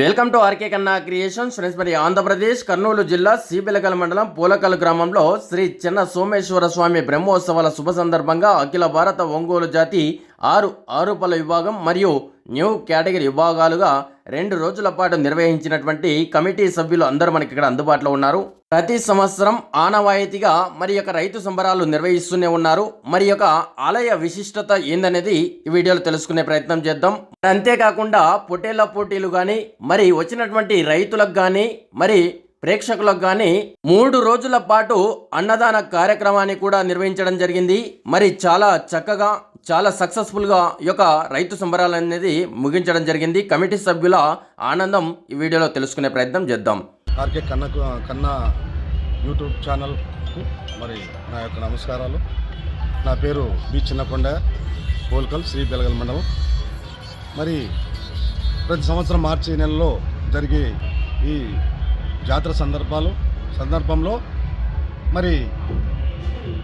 Welcome to R K Kanna creations. Friends మరి ఆంధ్రప్రదేశ్ కర్నూలు జిల్లా సిబిలకల్ మండలం పూలకల్ గ్రామంలో శ్రీ చిన్న సోమేశ్వర స్వామి బ్రహ్మోత్సవాల శుభ సందర్భంగా అఖిల భారత ఒంగోలు జాతి ఆరు ఆరుపల విభాగం మరియు న్యూ కేటగిరీ విభాగాలుగా రెండు రోజుల పాటు నిర్వహించినటువంటి కమిటీ సభ్యులు అందరూ మనకి ఇక్కడ అందుబాటులో ఉన్నారు. ప్రతి సంవత్సరం ఆనవాయితీగా మరి యొక్క రైతు సంబరాలు నిర్వహిస్తూనే ఉన్నారు. మరి యొక్క ఆలయ విశిష్టత ఏందనేది ఈ వీడియోలో తెలుసుకునే ప్రయత్నం చేద్దాం. అంతేకాకుండా పొటేళ్ళ పోటీలు కానీ మరి వచ్చినటువంటి రైతులకు కానీ మరి ప్రేక్షకులకు కానీ మూడు రోజుల పాటు అన్నదాన కార్యక్రమాన్ని కూడా నిర్వహించడం జరిగింది. మరి చాలా చక్కగా చాలా సక్సెస్ఫుల్గా యొక్క రైతు సంబరాలు అనేది ముగించడం జరిగింది. కమిటీ సభ్యుల ఆనందం ఈ వీడియోలో తెలుసుకునే ప్రయత్నం చేద్దాం. ఆర్కే కన్న కన్నా యూట్యూబ్ ఛానల్కు మరి నా యొక్క నమస్కారాలు. నా పేరు బి చిన్నకొండ పోల్కల్ శ్రీ బెలగల్ మండలం. మరి ప్రతి సంవత్సరం మార్చి నెలలో జరిగే ఈ జాతర సందర్భాలు సందర్భంలో మరి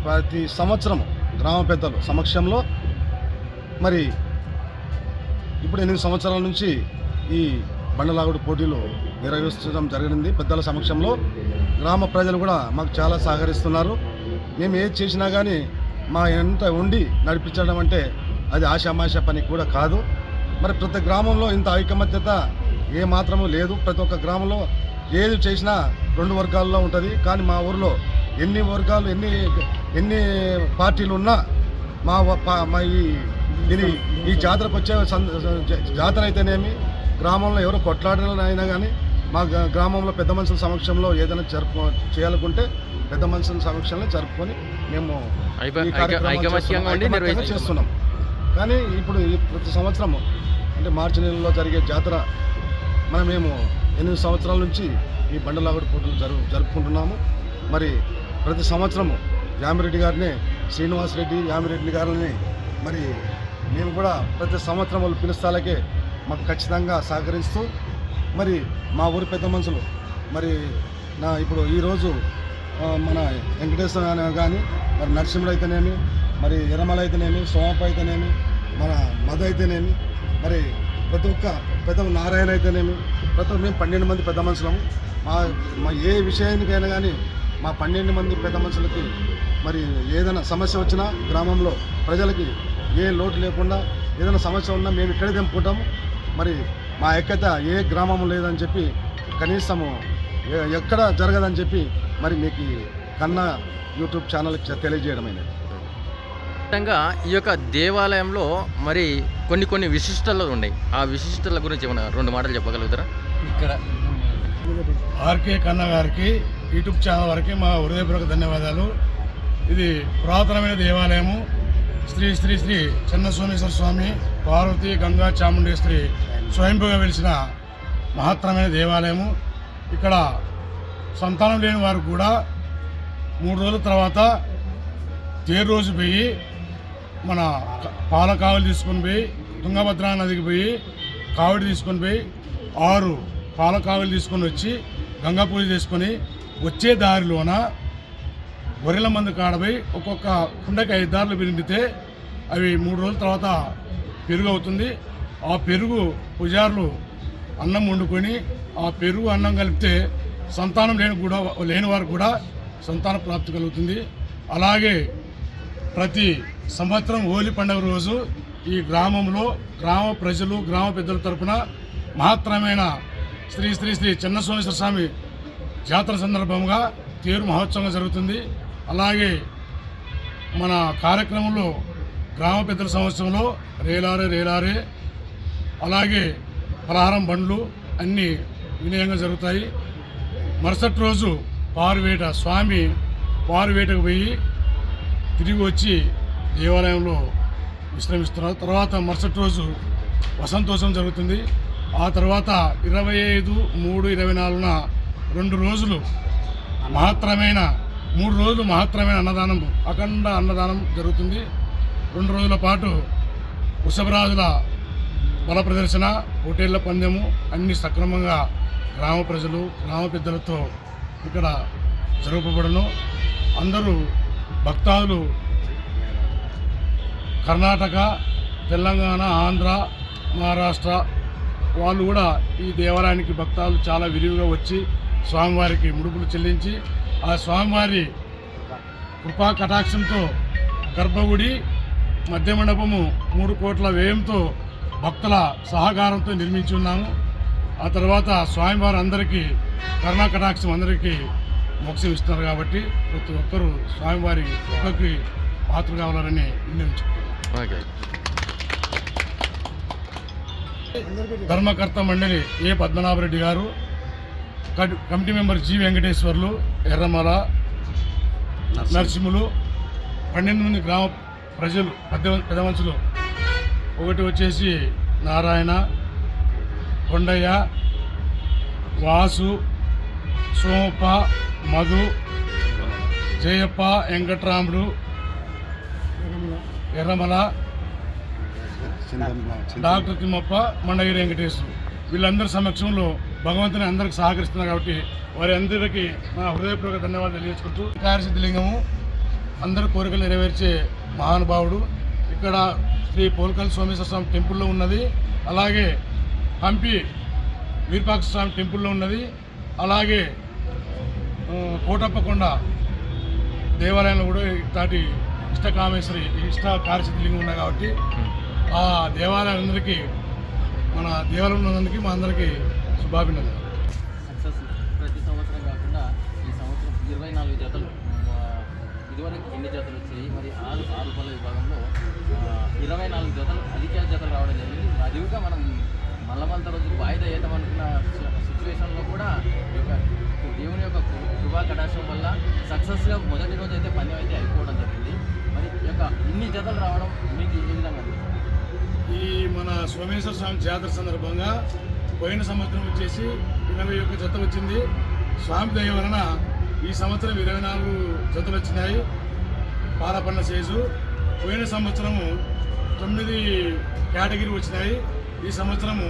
ప్రతి సంవత్సరం గ్రామ పెద్దలు సమక్షంలో మరి ఇప్పుడు ఎనిమిది సంవత్సరాల నుంచి ఈ బండలాగుడు పోటీలు నిర్వహించడం జరిగింది. పెద్దల సమక్షంలో గ్రామ ప్రజలు కూడా మాకు చాలా సహకరిస్తున్నారు. మేము ఏది చేసినా కానీ మా ఎంత ఉండి నడిపించడం అంటే అది ఆశామాష పని కూడా కాదు. మరి ప్రతి గ్రామంలో ఇంత ఐకమత్యత ఏ మాత్రము లేదు. ప్రతి ఒక్క గ్రామంలో ఏది చేసినా రెండు వర్గాల్లో ఉంటుంది. కానీ మా ఊరిలో ఎన్ని వర్గాలు ఎన్ని ఎన్ని పార్టీలు ఉన్నా మా మా ఈ ఇది ఈ జాతరకు వచ్చే జాతర అయితేనేమి గ్రామంలో ఎవరు కొట్లాడినైనా కానీ మా గ్రా- గ్రామంలో పెద్ద మనుషుల సమక్షంలో ఏదైనా జరుపు చేయాలనుకుంటే పెద్ద మనుషుల సమక్షంలో జరుపుకొని మేము చేస్తున్నాం. కానీ ఇప్పుడు ఈ ప్రతి సంవత్సరము అంటే మార్చి నెలలో జరిగే జాతర మనం మేము ఎనిమిది సంవత్సరాల నుంచి ఈ బండలాగుడు పోటీలు జరుపు జరుపుకుంటున్నాము. మరి ప్రతి సంవత్సరము యామిరెడ్డి గారిని శ్రీనివాస్ రెడ్డి యామిరెడ్డి గారిని మరి మేము కూడా ప్రతి సంవత్సరం వాళ్ళు పిలుస్తాలకే మాకు ఖచ్చితంగా సహకరిస్తూ మరి మా ఊరి పెద్ద మనుషులు. మరి నా ఇప్పుడు ఈరోజు మన వెంకటేశ్వర కానీ మరి నరసింహుడు అయితేనేమి మరి ఎరమల అయితేనేమి సోమప్ప అయితేనేమి మన మధు అయితేనేమి మరి ప్రతి ఒక్క పెద్ద నారాయణ అయితేనేమి ప్రతి ఒక్క మేము పన్నెండు మంది పెద్ద మనుషులము మా మా ఏ విషయానికైనా కానీ మా పన్నెండు మంది పెద్ద మనుషులకి మరి ఏదైనా సమస్య వచ్చినా గ్రామంలో ప్రజలకి ఏ లోటు లేకుండా ఏదైనా సమస్య ఉన్నా మేము ఇక్కడే తెంపుకుంటాము మరి మా ఎక్కత ఏ గ్రామం లేదని చెప్పి కనీసము ఎక్కడ జరగదని చెప్పి మరి మీకు ఈ కన్నా యూట్యూబ్ ఛానల్కి తెలియజేయడమైనది ముఖ్యంగా ఈ యొక్క దేవాలయంలో మరి కొన్ని కొన్ని విశిష్టలు ఉన్నాయి. ఆ విశిష్టల గురించి ఏమైనా రెండు మాటలు చెప్పగలుగుతారా? ఆర్కే కన్న గారికి యూట్యూబ్ ఛానల్ వారికి మా హృదయపూర్వక ధన్యవాదాలు. ఇది పురాతనమైన దేవాలయము. శ్రీ శ్రీ శ్రీ చిన్నసోమేశ్వర స్వామి పార్వతి గంగా చాముండేశ్వరి స్వయంభుగా వెలిసిన మహత్తరమైన దేవాలయము. ఇక్కడ సంతానం లేని వారు కూడా మూడు రోజుల తర్వాత తేరు రోజు పోయి మన పాల కావులు తీసుకొని పోయి తుంగభద్రా నదికి పోయి కావిడి తీసుకొని పోయి ఆరు పాల కావులు తీసుకొని వచ్చి గంగా పూజ చేసుకొని వచ్చే దారిలోన గొర్రెల మందు కాడపోయి ఒక్కొక్క కుండకి ఐదు దారులు పెరిగితే అవి మూడు రోజుల తర్వాత పెరుగు అవుతుంది ఆ పెరుగు పుజారులు అన్నం వండుకొని ఆ పెరుగు అన్నం కలిపితే సంతానం లేని కూడా లేని వారికి కూడా సంతాన ప్రాప్తి కలుగుతుంది. అలాగే ప్రతి సంవత్సరం హోలీ పండుగ రోజు ఈ గ్రామంలో గ్రామ ప్రజలు గ్రామ పెద్దల తరపున మహత్తరమైన శ్రీ శ్రీ శ్రీ చిన్న సోమేశ్వర స్వామి జాతర సందర్భంగా తీరు మహోత్సవం జరుగుతుంది. అలాగే మన కార్యక్రమంలో గ్రామ పెద్దల సంవత్సరంలో రేలారే రేలారే అలాగే పలహారం బండ్లు అన్నీ వినయంగా జరుగుతాయి. మరుసటి రోజు పారువేట స్వామి పారువేటకు పోయి తిరిగి వచ్చి దేవాలయంలో విశ్రమిస్తున్నారు. తర్వాత మరుసటి రోజు వసంతోత్సవం జరుగుతుంది. ఆ తర్వాత ఇరవై ఐదు మూడు ఇరవై నాలుగున రెండు రోజులు మహత్తరమైన మూడు రోజులు మాత్రమే అన్నదానం అఖండ అన్నదానం జరుగుతుంది. రెండు రోజుల పాటు వృషభరాజుల బల ప్రదర్శన హోటళ్ళ పందెము అన్ని సక్రమంగా గ్రామ ప్రజలు గ్రామ పెద్దలతో ఇక్కడ జరపబడను. అందరూ భక్తాదులు కర్ణాటక తెలంగాణ ఆంధ్ర మహారాష్ట్ర వాళ్ళు కూడా ఈ దేవాలయానికి భక్తాలు చాలా విరివిగా వచ్చి స్వామివారికి ముడుపులు చెల్లించి ఆ స్వామివారి కృపా కటాక్షంతో గర్భగుడి మధ్య మండపము మూడు కోట్ల వ్యయంతో భక్తుల సహకారంతో నిర్మించి ఉన్నాము. ఆ తర్వాత స్వామివారు అందరికీ కరుణా కటాక్షం అందరికీ మోక్షం ఇస్తున్నారు కాబట్టి ప్రతి ఒక్కరూ స్వామివారి కృపకి పాత్ర కావాలని ఓకే. ధర్మకర్త మండలి A Padmanabhareddy garu committee member G Venkateswarlu Erramala Narasimhulu. పన్నెండు మంది గ్రామ ప్రజలు పెద్ద పెద్ద మనుషులు. ఒకటి వచ్చేసి నారాయణ కొండయ్య వాసు సోమప్ప మధు జయప్ప వెంకట్రాముడు ఎర్రమల డాక్టర్ తిమ్మప్ప మండగిరి వెంకటేశ్వరు. వీళ్ళందరి సమక్షంలో భగవంతుని అందరికి సహకరిస్తున్నారు కాబట్టి వారి అందరికీ నా హృదయపూర్వక ధన్యవాదాలు తెలియజేసుకుంటూ కార్యసిద్ధిలింగము అందరి కోరికలు నెరవేర్చే మహానుభావుడు. ఇక్కడ శ్రీ పోల్కల్ సోమేశ్వర స్వామి టెంపుల్లో ఉన్నది. అలాగే హంపి వీరపాక్ష స్వామి టెంపుల్లో ఉన్నది. అలాగే కోటప్పకొండ దేవాలయంలో కూడా ఇట్లాంటి ఇష్టకామేశ్వరి ఇష్ట కార్యసిద్ధిలింగం ఉన్నాయి కాబట్టి ఆ దేవాలయాలందరికీ మన దేవాలయం ఉన్నందుకు మా అందరికీ శుభాభినందనలు. సక్సెస్ ప్రతి సంవత్సరం కాకుండా ఈ సంవత్సరం ఇరవై నాలుగు జతలు ఇదివరకు ఎన్ని జతలు వచ్చాయి? మరి ఆరు ఆరు పళ్ళ విభాగంలో ఇరవై నాలుగు జతలు అధిక జతలు రావడం జరిగింది. అదిగా మనం మల్లమంత రోజు వాయిదా వేద్దాం అనుకున్న సిచ్యువేషన్లో కూడా ఈ యొక్క దేవుని యొక్క కృపా కటాక్షం వల్ల సక్సెస్గా మొదటి రోజు అయితే పందెం అయితే అయిపోవడం జరిగింది. మరి ఈ యొక్క ఇన్ని జతలు రావడం మీకు ఏ విధంగా? ఈ మన సోమేశ్వర స్వామి జాతర సందర్భంగా పోయిన సంవత్సరం వచ్చేసి ఇరవై ఒక్క జత వచ్చింది. స్వామి దయ వలన ఈ సంవత్సరం ఇరవై నాలుగు జతలు వచ్చినాయి. పాలపన్న సైజు. పోయిన సంవత్సరము తొమ్మిది కేటగిరీ వచ్చినాయి. ఈ సంవత్సరము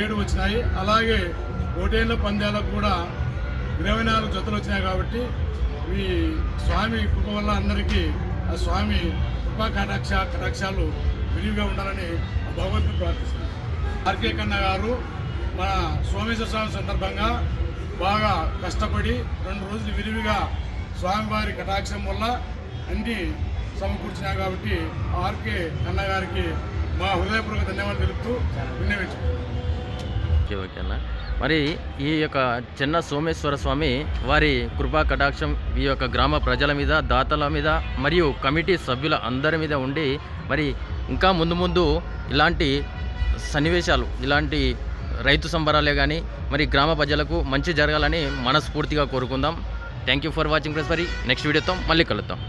ఏడు వచ్చినాయి. అలాగే ఓటేళ్ళ పందాలకు కూడా ఇరవై నాలుగు జతలు వచ్చినాయి కాబట్టి ఈ స్వామి కృప వల్ల అందరికీ ఆ స్వామి కృపా కటాక్ష కటాక్షాలు విరివిగా ఉండాలని భగవంతుని ప్రార్థిస్తున్నాను ఆర్కే కన్న గారు మన సోమేశ్వర స్వామి సందర్భంగా బాగా కష్టపడి రెండు రోజులు విరివిగా స్వామివారి కటాక్షం వల్ల అన్ని సమకూర్చినాయి కాబట్టి ఆర్కే అన్న గారికి మా హృదయపూర్వక ధన్యవాదాలు తెలుపుతూ విన్నవించుకుంటున్నాను. ఓకే ఓకే అన్న. మరి ఈ యొక్క చిన్న సోమేశ్వర స్వామి వారి కృపా కటాక్షం ఈ యొక్క గ్రామ ప్రజల మీద దాతల మీద మరియు కమిటీ సభ్యుల అందరి మీద ఉండి మరి ఇంకా ముందు ముందు ఇలాంటి సన్నివేశాలు ఇలాంటి రైతు సంబరాలే కానీ మరి గ్రామ ప్రజలకు మంచి జరగాలని మనస్ఫూర్తిగా కోరుకుందాం. Thank you for watching press మరి నెక్స్ట్ వీడియోతో మళ్ళీ కలుద్దాం.